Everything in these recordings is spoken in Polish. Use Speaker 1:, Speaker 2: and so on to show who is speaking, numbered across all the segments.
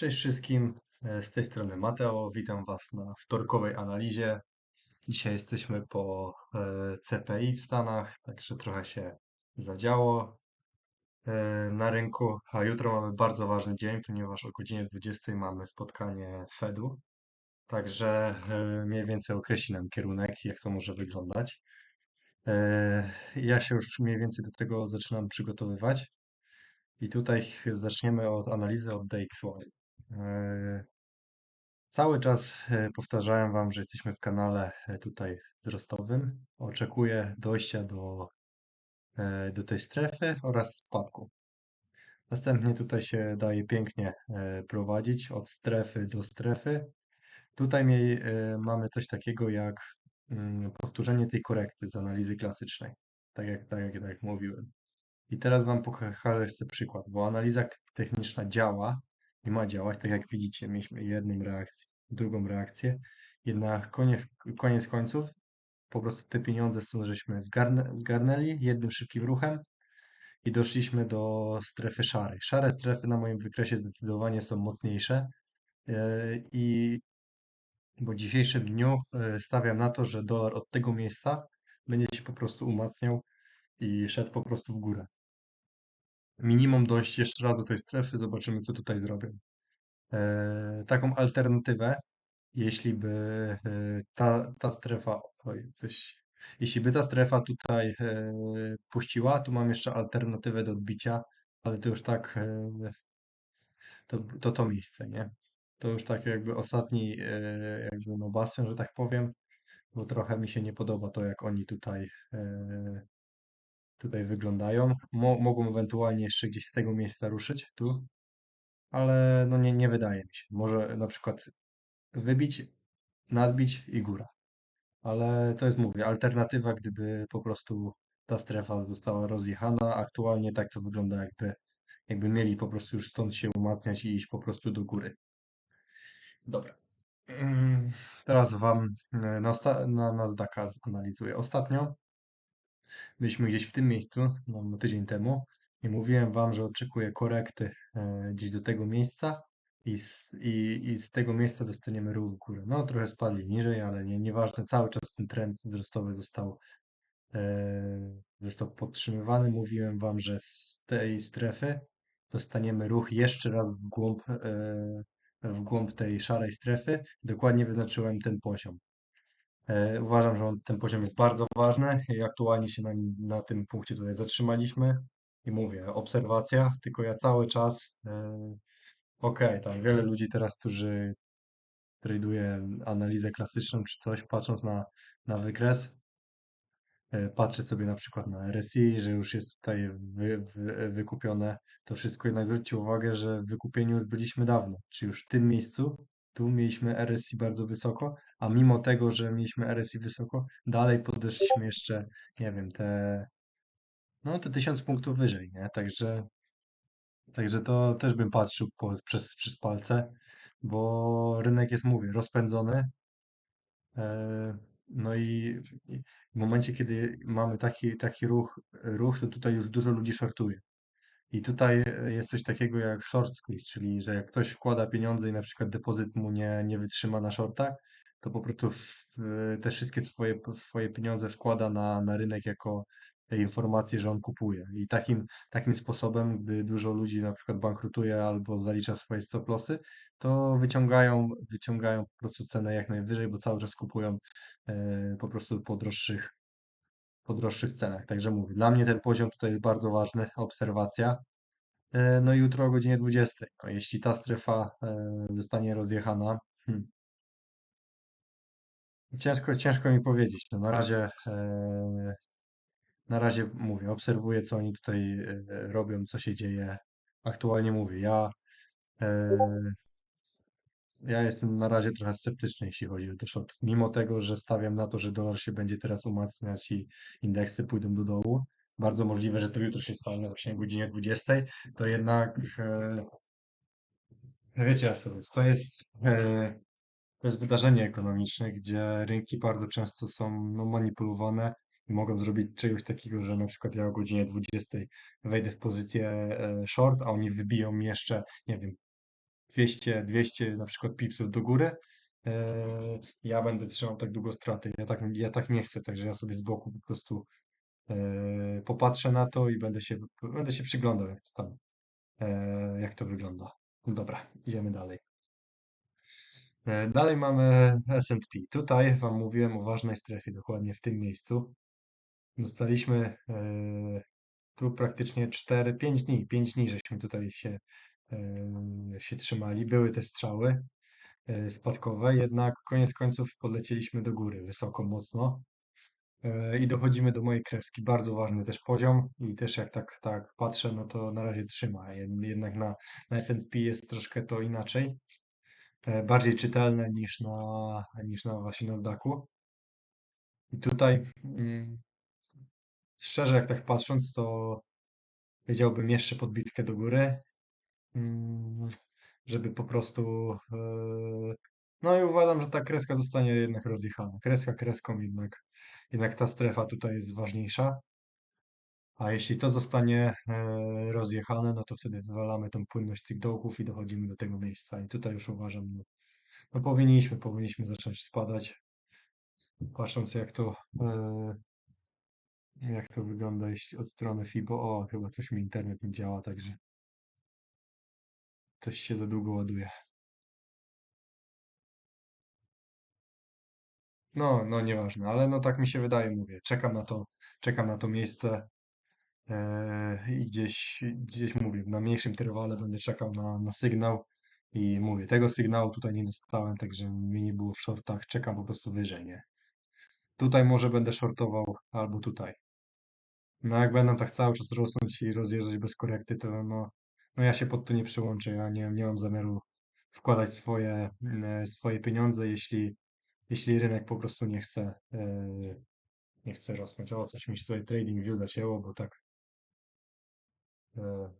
Speaker 1: Cześć wszystkim, e, z tej strony Mateo. Witam Was na wtorkowej analizie. Dzisiaj jesteśmy po e, CPI w Stanach, także trochę się zadziało e, na rynku. A jutro mamy bardzo ważny dzień, ponieważ o godzinie 20 mamy spotkanie Fedu. Także mniej więcej określi nam kierunek, jak to może wyglądać. Ja się już mniej więcej do tego zaczynam przygotowywać. I tutaj zaczniemy od analizy od DXY. Cały czas e, powtarzałem Wam, że jesteśmy w kanale e, tutaj wzrostowym. Oczekuję dojścia do, e, do tej strefy oraz spadku. Następnie tutaj się daje pięknie prowadzić od strefy do strefy. Tutaj mamy coś takiego jak mm, powtórzenie tej korekty z analizy klasycznej, tak jak, tak jak, tak jak mówiłem. I teraz Wam pokażę przykład, bo analiza techniczna działa i ma działać, tak jak widzicie, mieliśmy jedną reakcję, drugą reakcję, jednak koniec, koniec końców po prostu te pieniądze stąd żeśmy zgarnę, zgarnęli jednym szybkim ruchem i doszliśmy do strefy szarej. Szare strefy na moim wykresie zdecydowanie są mocniejsze e, i bo w dzisiejszym dniu e, stawiam na to, że dolar od tego miejsca będzie się po prostu umacniał i szedł po prostu w górę minimum dojść jeszcze raz do tej strefy, zobaczymy co tutaj zrobię. E, taką alternatywę, jeśli by e, ta, ta strefa, oj, coś, jeśli by ta strefa tutaj e, puściła, tu mam jeszcze alternatywę do odbicia, ale to już tak, to, to to miejsce, nie? To już tak jakby ostatni jakby no bastion, że tak powiem, bo trochę mi się nie podoba to, jak oni tutaj tutaj wyglądają. Mo mogą ewentualnie jeszcze gdzieś z tego miejsca ruszyć, tu, ale no nie, nie wydaje mi się. Może na przykład wybić, nadbić i góra. Ale to jest, mówię, alternatywa, gdyby po prostu ta strefa została rozjechana. Aktualnie tak to wygląda, jakby, jakby mieli po prostu już stąd się umacniać i iść po prostu do góry. Dobra. Mm, teraz Wam e, na, na Nasdaqa zanalizuję. Ostatnio byliśmy gdzieś w tym miejscu, no, tydzień temu, i mówiłem Wam, że oczekuję korekty e, gdzieś do tego miejsca i z, i, i z tego miejsca dostaniemy ruch w górę. No, trochę spadli niżej, ale nie, nieważne, cały czas ten trend wzrostowy został, e, został podtrzymywany. Mówiłem Wam, że z tej strefy dostaniemy ruch jeszcze raz w głąb, e, w głąb tej szarej strefy. Dokładnie wyznaczyłem ten poziom. E, uważam, że ten poziom jest bardzo ważny i aktualnie się na, na tym punkcie tutaj zatrzymaliśmy. I mówię, obserwacja, tylko ja cały czas, e, okej, okay, tam wiele ludzi teraz, którzy traduje analizę klasyczną czy coś, patrząc na, na wykres, e, patrzy sobie na przykład na RSI, że już jest tutaj wy, wy, wykupione to wszystko, jednak zwróćcie uwagę, że w wykupieniu byliśmy dawno, czy już w tym miejscu, tu mieliśmy RSI bardzo wysoko, a mimo tego, że mieliśmy RSI wysoko, dalej podeszliśmy jeszcze, nie wiem, te, no te tysiąc punktów wyżej, nie? Także, także to też bym patrzył po, przez, przez palce, bo rynek jest, mówię, rozpędzony. E, no i, w momencie, kiedy mamy taki, taki ruch, ruch, to tutaj już dużo ludzi shortuje. I tutaj jest coś takiego jak short squeeze, czyli że jak ktoś wkłada pieniądze i na przykład depozyt mu nie, nie wytrzyma na shortach, to po prostu w, te wszystkie swoje, swoje pieniądze wkłada na, na rynek jako informację, że on kupuje. I takim, takim sposobem, gdy dużo ludzi na przykład bankrutuje albo zalicza swoje stop lossy, to wyciągają, wyciągają po prostu cenę jak najwyżej, bo cały czas kupują e, po prostu po droższych, po droższych cenach. Także mówię, dla mnie ten poziom tutaj jest bardzo ważny, obserwacja. E, no i jutro o godzinie 20. No, jeśli ta strefa e, zostanie rozjechana, hmm, ciężko, ciężko mi powiedzieć. No, na razie, e, na razie mówię, obserwuję, co oni tutaj robią, co się dzieje. Aktualnie mówię, ja, ja jestem na razie trochę sceptyczny, jeśli chodzi o te short. Mimo tego, że stawiam na to, że dolar się będzie teraz umacniać i indeksy pójdą do dołu, bardzo możliwe, że to jutro się stanie o godzinie 20, to jednak e, wiecie jak to jest. To jest, e, to jest wydarzenie ekonomiczne, gdzie rynki bardzo często są no, manipulowane i mogą zrobić czegoś takiego, że na przykład ja o godzinie 20 wejdę w pozycję e, short, a oni wybiją jeszcze, nie wiem, 200, 200 na przykład pipsów do góry, e, ja będę trzymał tak długo straty. Ja tak, ja tak nie chcę, także ja sobie z boku po prostu e, popatrzę na to i będę się, będę się przyglądał, jak to tam, e, jak to wygląda. Dobra, idziemy dalej. Dalej mamy S&P. Tutaj Wam mówiłem o ważnej strefie, dokładnie w tym miejscu. Dostaliśmy tu praktycznie 4, 5 dni, 5 dni żeśmy tutaj się, się trzymali. Były te strzały e, spadkowe, jednak koniec końców podlecieliśmy do góry wysoko, mocno. E, I dochodzimy do mojej kreski. Bardzo ważny też poziom i też jak tak, tak patrzę, no to na razie trzyma. Jed- Jednak na, na S&P jest troszkę to inaczej. E, Bardziej czytelne niż na, niż na właśnie na Nasdaqu. I tutaj mm, szczerze jak tak patrząc, to wiedziałbym jeszcze podbitkę do góry, mm, żeby po prostu e, no i uważam, że ta kreska zostanie jednak rozjechana. Kreska kreską jednak, jednak ta strefa tutaj jest ważniejsza. A jeśli to zostanie e, rozjechane, no to wtedy wywalamy tą płynność tych dołków i dochodzimy do tego miejsca. I tutaj już uważam, no, no powinniśmy, powinniśmy zacząć spadać. Patrząc jak to, e, jak to wygląda jeśli od strony FIBO. O, chyba coś mi internet nie działa, także coś się za długo ładuje. No, no nieważne, ale no tak mi się wydaje, mówię. Czekam na to, czekam na to miejsce e, i gdzieś, gdzieś mówię, na mniejszym interwale będę czekał na, na sygnał i mówię, tego sygnału tutaj nie dostałem, także mnie nie było w shortach, czekam po prostu wyżej, nie? Tutaj może będę shortował albo tutaj. No jak będą tak cały czas rosnąć i rozjeżdżać bez korekty, to no, no ja się pod to nie przyłączę, ja nie, nie mam zamiaru wkładać swoje, e, swoje pieniądze, jeśli, jeśli rynek po prostu nie chce, e, nie chce rosnąć. O, coś mi się tutaj trading view zacięło, bo tak e,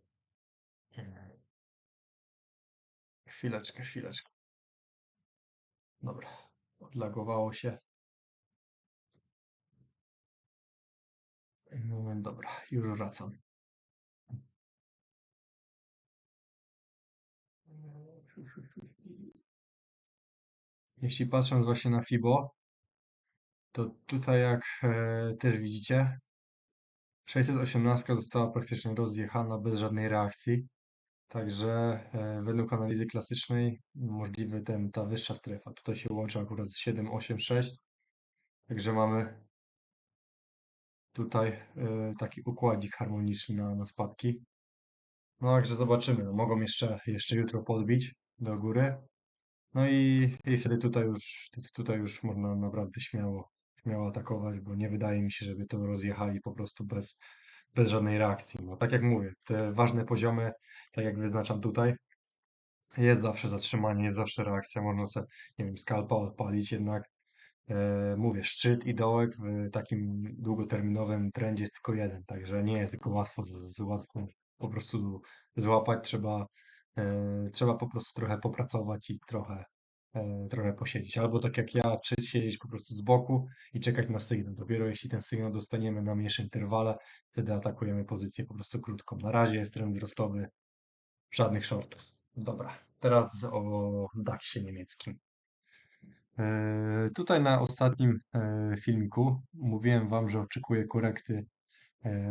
Speaker 1: chwileczkę, chwileczkę. Dobra, odlagowało się. Dobra, już wracam. Jeśli patrząc właśnie na FIBO, to tutaj jak e, też widzicie, 618 została praktycznie rozjechana bez żadnej reakcji. Także e, według analizy klasycznej możliwy ten, ta wyższa strefa. Tutaj się łączy akurat z 7, 8, 6. Także mamy tutaj e, taki układzik harmoniczny na, na spadki. No także zobaczymy. No, mogą jeszcze, jeszcze jutro podbić do góry. No i, i wtedy tutaj już, tutaj już można naprawdę śmiało, śmiało atakować, bo nie wydaje mi się, żeby to rozjechali po prostu bez, bez żadnej reakcji. No tak jak mówię, te ważne poziomy, tak jak wyznaczam tutaj, jest zawsze zatrzymanie, jest zawsze reakcja, można sobie, nie wiem, skalpa odpalić, jednak e, mówię, szczyt i dołek w takim długoterminowym trendzie jest tylko jeden, także nie jest tylko łatwo, z, z po prostu złapać, trzeba, trzeba po prostu trochę popracować i trochę, e, trochę posiedzieć, albo tak jak ja, czy siedzieć po prostu z boku i czekać na sygnał. Dopiero jeśli ten sygnał dostaniemy na mniejszym interwale, wtedy atakujemy pozycję po prostu krótką. Na razie jest trend wzrostowy, żadnych shortów. Dobra, teraz o DAX-ie niemieckim. E, Tutaj na ostatnim e, filmiku mówiłem Wam, że oczekuję korekty e,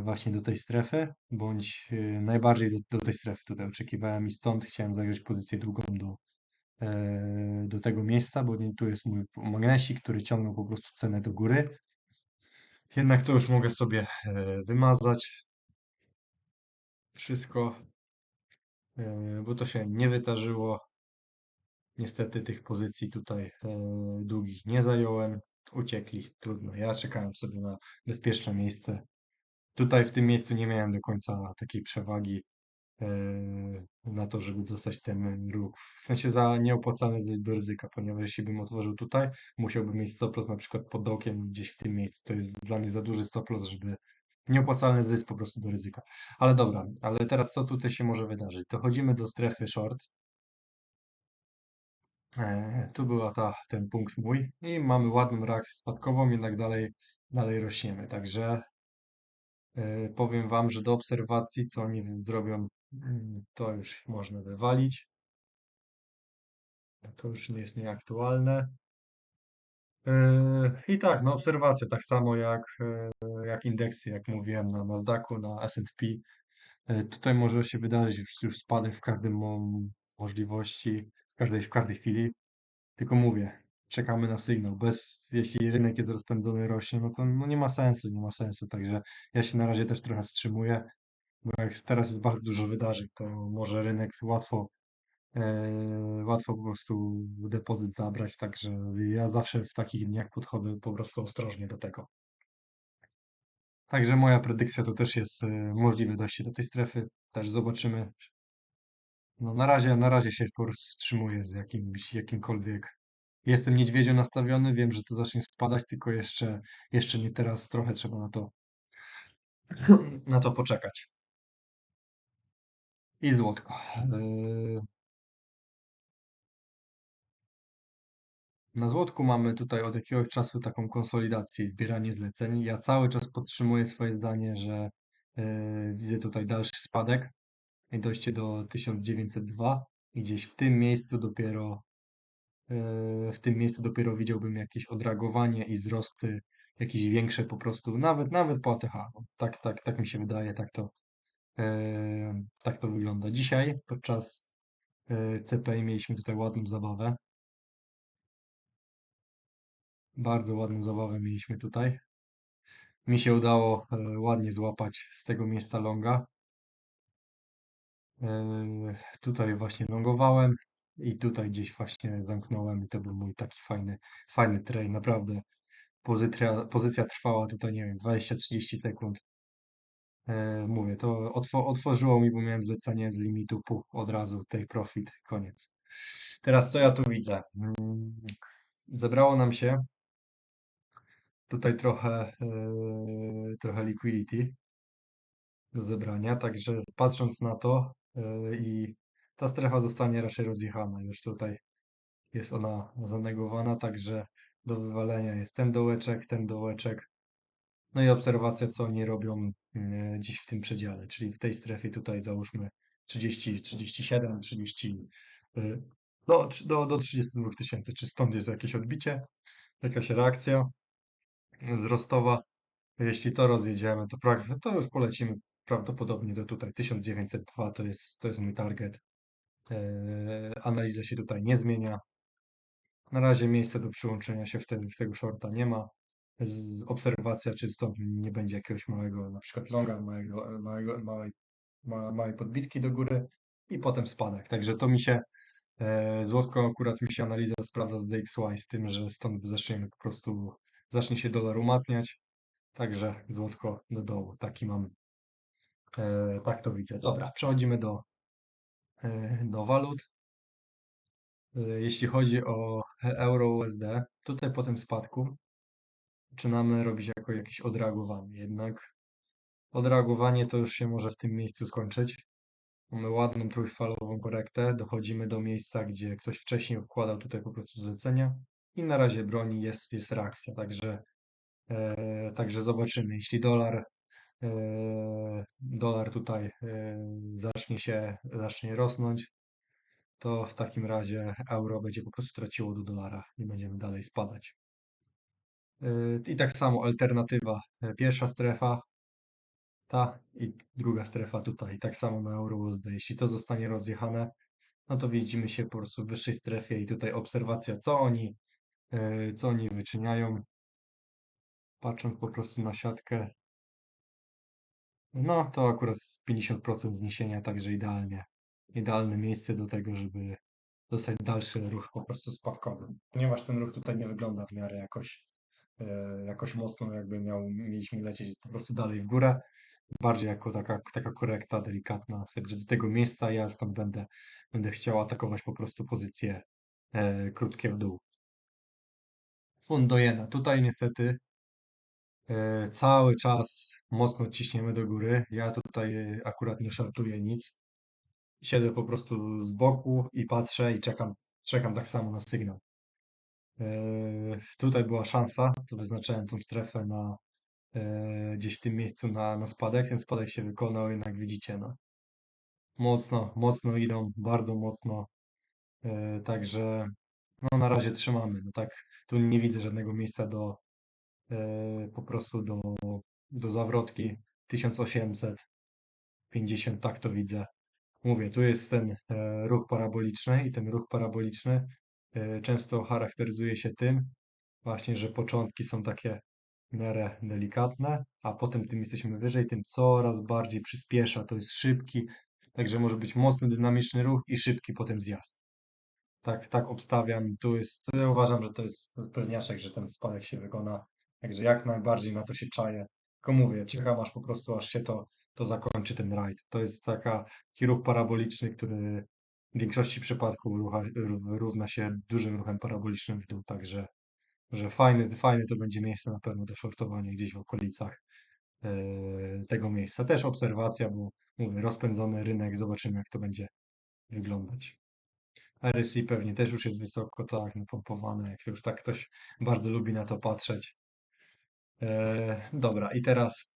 Speaker 1: właśnie do tej strefy, bądź e, najbardziej do, do tej strefy tutaj oczekiwałem i stąd chciałem zagrać pozycję drugą do, e, do tego miejsca, bo tu jest mój magnesik, który ciągnął po prostu cenę do góry. Jednak to już mogę sobie e, wymazać wszystko, e, bo to się nie wydarzyło. Niestety tych pozycji tutaj e, długich nie zająłem. Uciekli, trudno. Ja czekałem sobie na bezpieczne miejsce. Tutaj w tym miejscu nie miałem do końca takiej przewagi e, na to, żeby dostać ten ruch. W sensie za nieopłacalne zejść do ryzyka, ponieważ jeśli bym otworzył tutaj, musiałbym mieć stop loss na przykład pod dołkiem gdzieś w tym miejscu. To jest dla mnie za duży stop loss, żeby nieopłacalny zysk po prostu do ryzyka. Ale dobra, ale teraz co tutaj się może wydarzyć? Dochodzimy do strefy short. E, tu była ta, ten punkt mój i mamy ładną reakcję spadkową, jednak dalej, dalej rośniemy. Także powiem Wam, że do obserwacji, co oni zrobią, mm, to już można wywalić. To już nie jest nieaktualne. Yy, I tak, no obserwacje, tak samo jak, yy, jak indeksy, jak mówiłem, na Nasdaqu, na S&P. Tutaj może się wydarzyć już, już spadek w każdym mo- możliwości, w każdej, w każdej chwili. Tylko mówię, czekamy na sygnał. Bez, jeśli rynek jest rozpędzony, rośnie, no to no nie ma sensu, nie ma sensu. Także ja się na razie też trochę wstrzymuję, bo jak teraz jest bardzo dużo wydarzeń, to może rynek łatwo e, łatwo po prostu depozyt zabrać, także ja zawsze w takich dniach podchodzę po prostu ostrożnie do tego. Także moja predykcja to też jest e, możliwe dojście do tej strefy, też zobaczymy. No na razie, na razie się po prostu wstrzymuję z jakimś, jakimkolwiek. Jestem niedźwiedzio nastawiony, wiem, że to zacznie spadać, tylko jeszcze, jeszcze nie teraz, trochę trzeba na to, na to poczekać. I złotko. E, Na złotku mamy tutaj od jakiegoś czasu taką konsolidację i zbieranie zleceń. Ja cały czas podtrzymuję swoje zdanie, że e, widzę tutaj dalszy spadek i dojście do 1902 i gdzieś w tym miejscu dopiero w tym miejscu dopiero widziałbym jakieś odreagowanie i wzrosty jakieś większe po prostu, nawet nawet po ATH. No, tak, tak, tak mi się wydaje, tak to, e, tak to wygląda. Dzisiaj podczas e, CPI mieliśmy tutaj ładną zabawę. Bardzo ładną zabawę mieliśmy tutaj. Mi się udało e, ładnie złapać z tego miejsca longa. Tutaj właśnie longowałem i tutaj gdzieś właśnie zamknąłem i to był mój taki fajny, fajny trade. Naprawdę pozycja, pozycja trwała tutaj, nie wiem, 20-30 sekund. E, Mówię, to otwo otworzyło mi, bo miałem zlecenie z limitu, puch, od razu tej profit, koniec. Teraz co ja tu widzę? Mm, Zebrało nam się tutaj trochę, e, trochę liquidity. do zebrania. Także patrząc na to yy, i ta strefa zostanie raczej rozjechana. Już tutaj jest ona zanegowana, także do wywalenia jest ten dołeczek, ten dołeczek. No i obserwacja, co oni robią yy, gdzieś w tym przedziale, czyli w tej strefie tutaj załóżmy 30, 37, 30, yy, do, do, do 32 tysięcy. Czy stąd jest jakieś odbicie, jakaś reakcja wzrostowa? Jeśli to rozjedziemy, to, to już polecimy prawdopodobnie do tutaj 1902 to jest, to jest mój target. Eee, analiza się tutaj nie zmienia. Na razie miejsca do przyłączenia się w, te, w tego shorta nie ma. Z, obserwacja, czy stąd nie będzie jakiegoś małego, na przykład longa, małego, małego, małej, ma, małej podbitki do góry i potem spadek. Także to mi się, e, złotko akurat mi się analiza sprawdza z DXY, z tym, że stąd zaczniemy po prostu, zacznie się dolar umacniać. Także złotko do dołu. Taki mam, e, tak to widzę. Dobra, przechodzimy do, do walut. E, jeśli chodzi o euro USD, tutaj po tym spadku zaczynamy robić jako jakieś odreagowanie. Jednak odreagowanie to już się może w tym miejscu skończyć. Mamy ładną trójfalową korektę, dochodzimy do miejsca, gdzie ktoś wcześniej wkładał tutaj po prostu zlecenia i na razie broni, jest, jest reakcja. Także, e, także zobaczymy. Jeśli dolar e, dolar tutaj e, zacznie się, zacznie rosnąć, to w takim razie euro będzie po prostu traciło do dolara i będziemy dalej spadać. E, I tak samo alternatywa, pierwsza strefa, ta i druga strefa tutaj, tak samo na euro USD. Jeśli to zostanie rozjechane, no to widzimy się po prostu w wyższej strefie i tutaj obserwacja, co oni, co oni wyczyniają, patrząc po prostu na siatkę, No, to akurat z 50% zniesienia, także idealnie. Idealne miejsce do tego, żeby dostać dalszy ruch po prostu spadkowy. Ponieważ ten ruch tutaj nie wygląda w miarę jakoś, e, jakoś mocno, jakby miał, mieliśmy lecieć po prostu dalej w górę. Bardziej jako taka, taka korekta delikatna. Także do tego miejsca ja stąd będę, będę chciał atakować po prostu pozycje e, krótkie w dół. Fund do jena. Tutaj niestety E, Cały czas mocno ciśniemy do góry. Ja tutaj akurat nie szartuję nic. Siedzę po prostu z boku i patrzę i czekam, czekam tak samo na sygnał. E, Tutaj była szansa, to wyznaczałem tą strefę na e, gdzieś w tym miejscu na, na spadek. Ten spadek się wykonał, jednak widzicie, no. Mocno, mocno idą, bardzo mocno. Także no na razie trzymamy. No tak, tu nie widzę żadnego miejsca do po prostu do, do zawrotki 1850, tak to widzę. Mówię, tu jest ten e, ruch paraboliczny i ten ruch paraboliczny e, często charakteryzuje się tym właśnie, że początki są takie w miarę delikatne, a potem tym jesteśmy wyżej, tym coraz bardziej przyspiesza. To jest szybki, także może być mocny, dynamiczny ruch i szybki potem zjazd. Tak, tak obstawiam. Tu jest, tu ja uważam, że to jest pewniaczek, że ten spadek się wykona. Także jak najbardziej na to się czaję. Tylko mówię, czekam aż po prostu, aż się to, to zakończy ten rajd. To jest taka, ruch paraboliczny, który w większości przypadków rucha, równa się dużym ruchem parabolicznym w dół. Także, że fajny, fajne to będzie miejsce na pewno do shortowania gdzieś w okolicach e, tego miejsca. Też obserwacja, bo mówię, rozpędzony rynek, zobaczymy jak to będzie wyglądać. RSI pewnie też już jest wysoko, tak, napompowane, jak to już tak ktoś bardzo lubi na to patrzeć. E, dobra, i teraz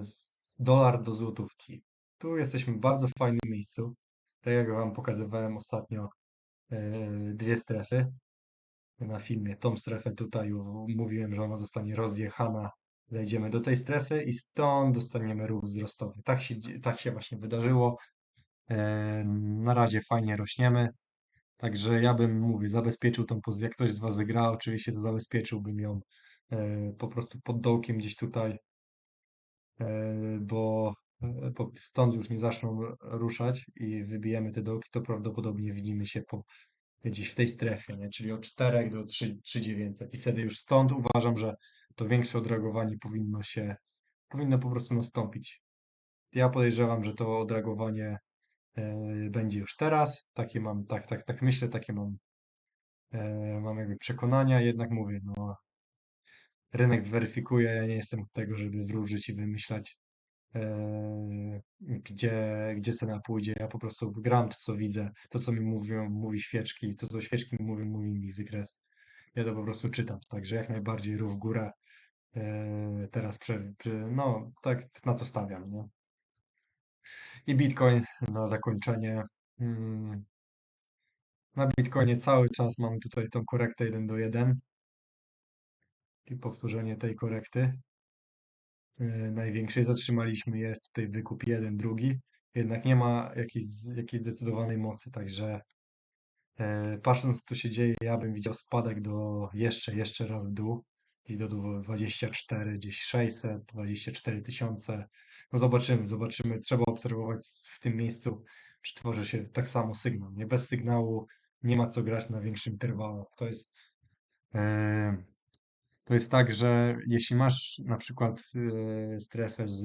Speaker 1: z- dolar do złotówki. Tu jesteśmy w bardzo fajnym miejscu. Tak jak Wam pokazywałem ostatnio, e, dwie strefy na filmie. Tą strefę tutaj mówiłem, że ona zostanie rozjechana. Zejdziemy do tej strefy i stąd dostaniemy ruch wzrostowy. Tak się, tak się właśnie wydarzyło. E, na razie fajnie rośniemy. Także ja bym, mówię, zabezpieczył tą pozycję. Jak ktoś z Was gra, oczywiście to zabezpieczyłbym ją po prostu pod dołkiem gdzieś tutaj, e, bo e, stąd już nie zaczną ruszać i wybijemy te dołki, to prawdopodobnie widzimy się po, gdzieś w tej strefie, nie? Czyli od 4 do 3, 3900 i wtedy już stąd uważam, że to większe odreagowanie powinno się, powinno po prostu nastąpić. Ja podejrzewam, że to odreagowanie e, będzie już teraz. Takie mam, tak, tak, tak myślę, takie mam e, mam jakby przekonania, jednak mówię, no rynek zweryfikuje, ja nie jestem od tego, żeby wróżyć i wymyślać e, gdzie, gdzie cena pójdzie. Ja po prostu gram to, co widzę, to, co mi mówią, mówi świeczki, to, co świeczki mi mówią, mówi mi wykres. Ja to po prostu czytam, także jak najbardziej rów w górę. E, teraz prze, no tak na to stawiam, nie? I Bitcoin na zakończenie. Mm, na Bitcoinie cały czas mamy tutaj tą korektę 1 do 1 i powtórzenie tej korekty e, największej. Zatrzymaliśmy jest tutaj wykup jeden, drugi, jednak nie ma jakiejś, jakiejś zdecydowanej mocy, także e, patrząc co się dzieje, ja bym widział spadek do jeszcze, jeszcze raz w dół, gdzieś do 24, gdzieś 600, 24 tysiące. No zobaczymy, zobaczymy. Trzeba obserwować w tym miejscu, czy tworzy się tak samo sygnał. Nie bez sygnału nie ma co grać na większym interwale. To jest e, to jest tak, że jeśli masz na przykład e, strefę z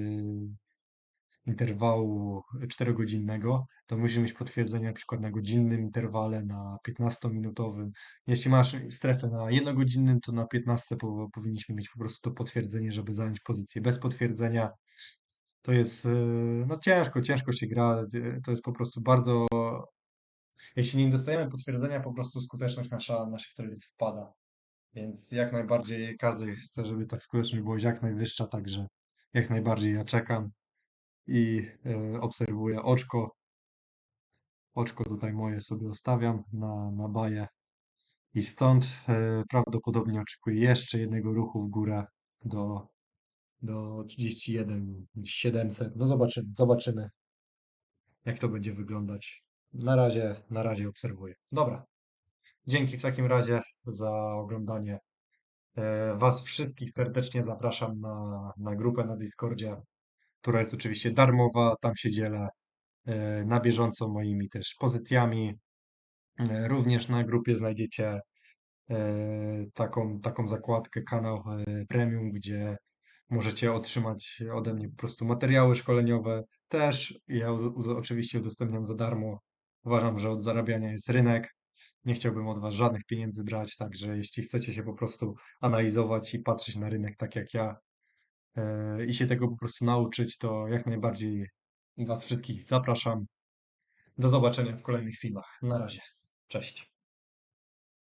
Speaker 1: interwału czterogodzinnego, to musisz mieć potwierdzenie na przykład na godzinnym interwale, na 15-minutowym. Jeśli masz strefę na jednogodzinnym, to na 15 po, powinniśmy mieć po prostu to potwierdzenie, żeby zająć pozycję. Bez potwierdzenia to jest, e, no ciężko, ciężko się gra. e, To jest po prostu bardzo, jeśli nie dostajemy potwierdzenia, po prostu skuteczność nasza, naszych trendów spada. Więc jak najbardziej każdy chce, żeby ta skuteczność była jak najwyższa, także jak najbardziej ja czekam i e, obserwuję oczko. Oczko tutaj moje sobie ustawiam na, na baję i stąd e, prawdopodobnie oczekuję jeszcze jednego ruchu w górę do, do 31 700. No zobaczymy, zobaczymy jak to będzie wyglądać. Na razie, na razie obserwuję. Dobra. Dzięki w takim razie za oglądanie E, Was wszystkich serdecznie zapraszam na, na grupę na Discordzie, która jest oczywiście darmowa. Tam się dzielę e, na bieżąco moimi też pozycjami. E, Również na grupie znajdziecie taką, taką zakładkę, kanał premium, gdzie możecie otrzymać ode mnie po prostu materiały szkoleniowe. Też ja oczywiście udostępniam za darmo. Uważam, że od zarabiania jest rynek. Nie chciałbym od Was żadnych pieniędzy brać, także jeśli chcecie się po prostu analizować i patrzeć na rynek tak jak ja e, i się tego po prostu nauczyć, to jak najbardziej Was wszystkich zapraszam. Do zobaczenia w kolejnych filmach. Na razie. Cześć.